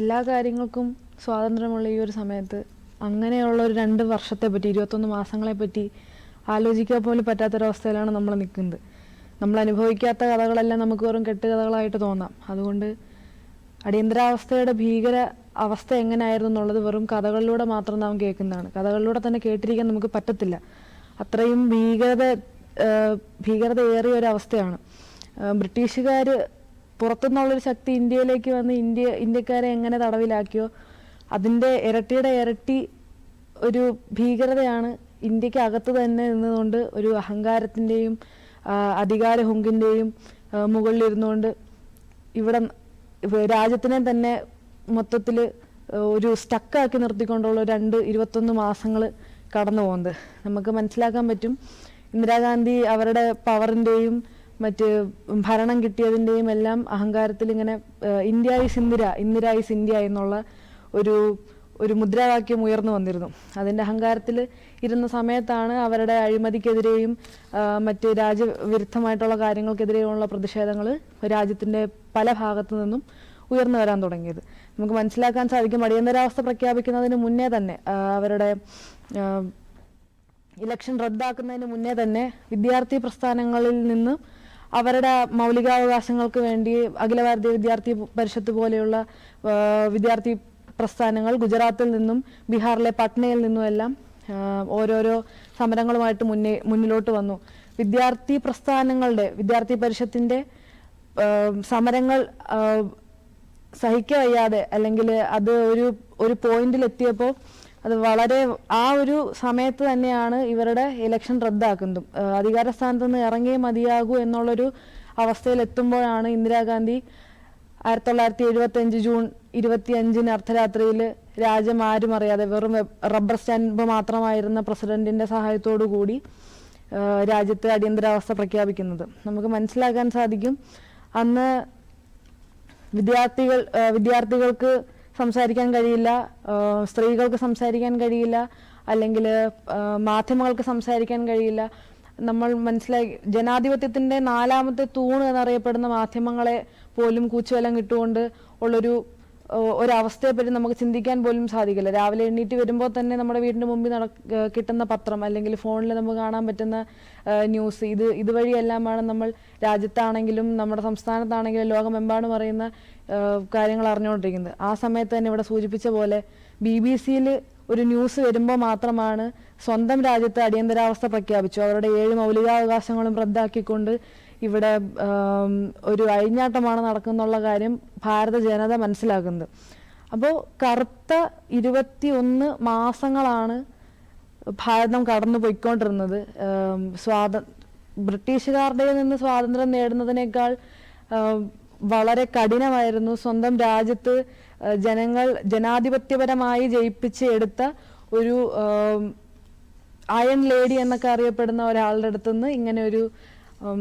എല്ലാ കാര്യങ്ങൾക്കും സ്വാതന്ത്ര്യമുള്ള ഈ ഒരു സമയത്ത് അങ്ങനെയുള്ള ഒരു രണ്ട് വർഷത്തെ പറ്റി ഇരുപത്തൊന്ന് മാസങ്ങളെ പറ്റി ആലോചിക്കാൻ പോലും പറ്റാത്തൊരവസ്ഥയിലാണ് നമ്മൾ നിൽക്കുന്നത്. നമ്മൾ അനുഭവിക്കാത്ത കഥകളെല്ലാം നമുക്ക് വെറും കെട്ടുകഥകളായിട്ട് തോന്നാം. അതുകൊണ്ട് അടിയന്തരാവസ്ഥയുടെ ഭീകര അവസ്ഥ എങ്ങനെയായിരുന്നു എന്നുള്ളത് വെറും കഥകളിലൂടെ മാത്രം നാം കേൾക്കുന്നതാണ്. കഥകളിലൂടെ തന്നെ കേട്ടിരിക്കാൻ നമുക്ക് പറ്റത്തില്ല. അത്രയും ഭീകരത ഭീകരതയേറിയ ഒരു അവസ്ഥയാണ്. ബ്രിട്ടീഷുകാർ പുറത്തുനിന്നുള്ളൊരു ശക്തി ഇന്ത്യയിലേക്ക് വന്ന് ഇന്ത്യ ഇന്ത്യക്കാരെ എങ്ങനെ തടവിലാക്കിയോ അതിന്റെ ഇരട്ടിയുടെ ഇരട്ടി ഒരു ഭീകരതയാണ് ഇന്ത്യയ്ക്ക് അകത്ത് തന്നെ നിന്നുകൊണ്ട് ഒരു അഹങ്കാരത്തിന്റെയും അധികാര ഹുങ്കിന്റെയും മുകളിലിരുന്നുകൊണ്ട് ഇവിടെ ഇവ- രാജ്യത്തിനെ തന്നെ മൊത്തത്തിൽ ഒരു സ്റ്റക്കാക്കി നിർത്തിക്കൊണ്ടുള്ള രണ്ട് ഇരുപത്തൊന്ന് മാസങ്ങൾ കടന്നു പോകുന്നത് നമുക്ക് മനസ്സിലാക്കാൻ പറ്റും. ഇന്ദിരാഗാന്ധി അവരുടെ പവറിന്റെയും മറ്റ് ഭരണം കിട്ടിയതിന്റെയും എല്ലാം അഹങ്കാരത്തിൽ ഇങ്ങനെ India is Indira Indira is India എന്നുള്ള ഒരു ഒരു മുദ്രാവാക്യം ഉയർന്നു വന്നിരുന്നു. അതിന്റെ അഹങ്കാരത്തിൽ ഇരുന്ന സമയത്താണ് അവരുടെ അഴിമതിക്കെതിരെയും മറ്റ് രാജ്യവിരുദ്ധമായിട്ടുള്ള കാര്യങ്ങൾക്കെതിരെയുമുള്ള പ്രതിഷേധങ്ങൾ രാജ്യത്തിന്റെ പല ഭാഗത്തു നിന്നും ഉയർന്നു വരാൻ തുടങ്ങിയത്. നമുക്ക് മനസ്സിലാക്കാൻ സാധിക്കും അടിയന്തരാവസ്ഥ പ്രഖ്യാപിക്കുന്നതിന് മുന്നേ തന്നെ അവരുടെ ഇലക്ഷൻ റദ്ദാക്കുന്നതിന് മുന്നേ തന്നെ വിദ്യാർത്ഥി പ്രസ്ഥാനങ്ങളിൽ നിന്ന് അവരുടെ മൗലികാവകാശങ്ങൾക്ക് വേണ്ടി അഖില ഭാരതീയ വിദ്യാർത്ഥി പരിഷത്ത് പോലെയുള്ള വിദ്യാർത്ഥി പ്രസ്ഥാനങ്ങൾ ഗുജറാത്തിൽ നിന്നും ബീഹാറിലെ പട്നയിൽ നിന്നും എല്ലാം ഓരോരോ സമരങ്ങളുമായിട്ട് മുന്നേ മുന്നിലോട്ട് വന്നു. വിദ്യാർത്ഥി പ്രസ്ഥാനങ്ങളുടെ വിദ്യാർത്ഥി പരിഷത്തിന്റെ സമരങ്ങൾ സഹിക്കവയ്യാതെ അല്ലെങ്കിൽ അത് ഒരു ഒരു പോയിന്റിൽ എത്തിയപ്പോൾ അത് വളരെ ആ ഒരു സമയത്ത് തന്നെയാണ് ഇവരുടെ ഇലക്ഷൻ റദ്ദാക്കുന്നതും. അധികാര സ്ഥാനത്ത് നിന്ന് ഇറങ്ങിയേ മതിയാകൂ എന്നുള്ളൊരു അവസ്ഥയിൽ എത്തുമ്പോഴാണ് ഇന്ദിരാഗാന്ധി ആയിരത്തി തൊള്ളായിരത്തി എഴുപത്തി അഞ്ച് ജൂൺ ഇരുപത്തി അഞ്ചിന് അർദ്ധരാത്രിയിൽ രാജ്യം ആരും അറിയാതെ വെറും റബ്ബർ സ്റ്റാമ്പ് മാത്രമായിരുന്ന പ്രസിഡന്റിന്റെ സഹായത്തോടു കൂടി രാജ്യത്തെ അടിയന്തരാവസ്ഥ പ്രഖ്യാപിക്കുന്നത്. നമുക്ക് മനസ്സിലാക്കാൻ സാധിക്കും അന്ന് വിദ്യാർത്ഥികൾ വിദ്യാർത്ഥികൾക്ക് സംസാരിക്കാൻ കഴിയില്ല സ്ത്രീകൾക്ക് സംസാരിക്കാൻ കഴിയില്ല അല്ലെങ്കിൽ മാധ്യമങ്ങൾക്ക് സംസാരിക്കാൻ കഴിയില്ല. നമ്മൾ മനസ്സിലാക്കി ജനാധിപത്യത്തിന്റെ നാലാമത്തെ തൂണ് എന്നറിയപ്പെടുന്ന മാധ്യമങ്ങളെ പോലും കൂച്ചുവലം കിട്ടുകൊണ്ട് ഉള്ളൊരു ഒരവസ്ഥയെപ്പറ്റി നമുക്ക് ചിന്തിക്കാൻ പോലും സാധിക്കില്ല. രാവിലെ എണ്ണീറ്റ് വരുമ്പോൾ തന്നെ നമ്മുടെ വീടിന് മുമ്പിൽ നട കിട്ടുന്ന പത്രം അല്ലെങ്കിൽ ഫോണിൽ നമുക്ക് കാണാൻ പറ്റുന്ന ന്യൂസ് ഇത് ഇതുവഴിയെല്ലാമാണ് നമ്മൾ രാജ്യത്താണെങ്കിലും നമ്മുടെ സംസ്ഥാനത്താണെങ്കിലും ലോകമെമ്പാടും അറിയുന്ന കാര്യങ്ങൾ അറിഞ്ഞുകൊണ്ടിരിക്കുന്നത്. ആ സമയത്ത് തന്നെ ഇവിടെ സൂചിപ്പിച്ച പോലെ ബി ബി സിയിൽ ഒരു ന്യൂസ് വരുമ്പോൾ മാത്രമാണ് സ്വന്തം രാജ്യത്ത് അടിയന്തരാവസ്ഥ പ്രഖ്യാപിച്ചു. അവരുടെ ഏഴ് മൗലികാവകാശങ്ങളും റദ്ദാക്കിക്കൊണ്ട് ഇവിടെ ഒരു അഴിഞ്ഞാട്ടമാണ് നടക്കുന്നുള്ള കാര്യം ഭാരത ജനത മനസ്സിലാക്കുന്നത്. അപ്പോൾ കറുത്ത ഇരുപത്തി ഒന്ന് മാസങ്ങളാണ് ഭാരതം കടന്നു പോയിക്കൊണ്ടിരുന്നത് സ്വാത ബ്രിട്ടീഷുകാരുടെ നിന്ന് സ്വാതന്ത്ര്യം നേടുന്നതിനേക്കാൾ വളരെ കഠിനമായിരുന്നു. സ്വന്തം രാജ്യത്ത് ജനങ്ങൾ ജനാധിപത്യപരമായി ജയിപ്പിച്ച് എടുത്ത ഒരു അയൺ ലേഡി എന്നൊക്കെ അറിയപ്പെടുന്ന ഒരാളുടെ അടുത്തുനിന്ന് ഇങ്ങനെ ഒരു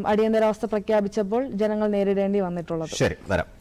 അടിയന്തരാവസ്ഥ പ്രഖ്യാപിച്ചപ്പോൾ ജനങ്ങൾ നേരിടേണ്ടി വന്നിട്ടുള്ളത്. ശരി വരാം.